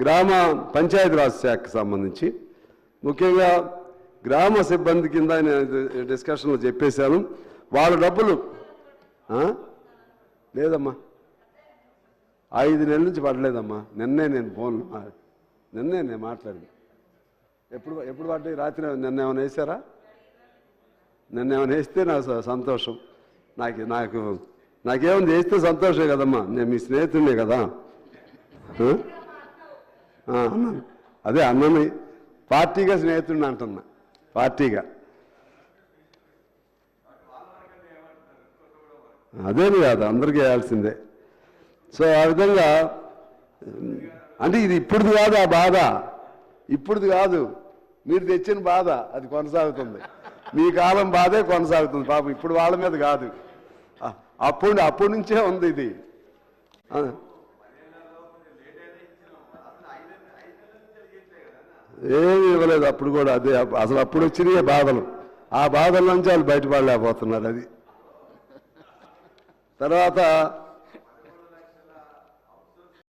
గ్రామ పంచాయతీరాజ్ శాఖకు సంబంధించి. ముఖ్యంగా గ్రామ సిబ్బంది కింద నేను డిస్కషన్లో చెప్పేశాను. వాళ్ళ డబ్బులు లేదమ్మా. ఐదు నెలల నుంచి పడలేదమ్మా. నిన్నే నేను ఫోన్ నిన్నే నేను మాట్లాడింది. ఎప్పుడు ఎప్పుడు పడ్డాయి? రాత్రి నిన్న ఏమైనా వేసారా నిన్న ఏమైనా వేస్తే నాకు స- సంతోషం. నాకు నాకు నాకేమైనా చేస్తే సంతోషమే కదమ్మా. నేను మీ స్నేహితుడినే కదా. అన్నాను. అదే అన్నని పార్టీగా స్నేహితుడిని అంటున్నా. పార్టీగా. అదేమి కాదు అందరికీ వేయాల్సిందే. సో ఆ విధంగా అంటే ఇది ఇప్పుడుది కాదు ఆ బాధ. ఇప్పుడుది కాదు. మీరు తెచ్చిన బాధ అది కొనసాగుతుంది. మీ కాలం బాధే కొనసాగుతుంది. పాపం ఇప్పుడు వాళ్ళ మీద కాదు. అప్పుడు అప్పటి నుంచే ఉంది ఇది. ఏమి ఇవ్వలేదు. అప్పుడు కూడా అదే అసలు అప్పుడు వచ్చినాయి బాధలు. ఆ బాధల నుంచి వాళ్ళు బయటపడలేకపోతున్నారు అది. తర్వాత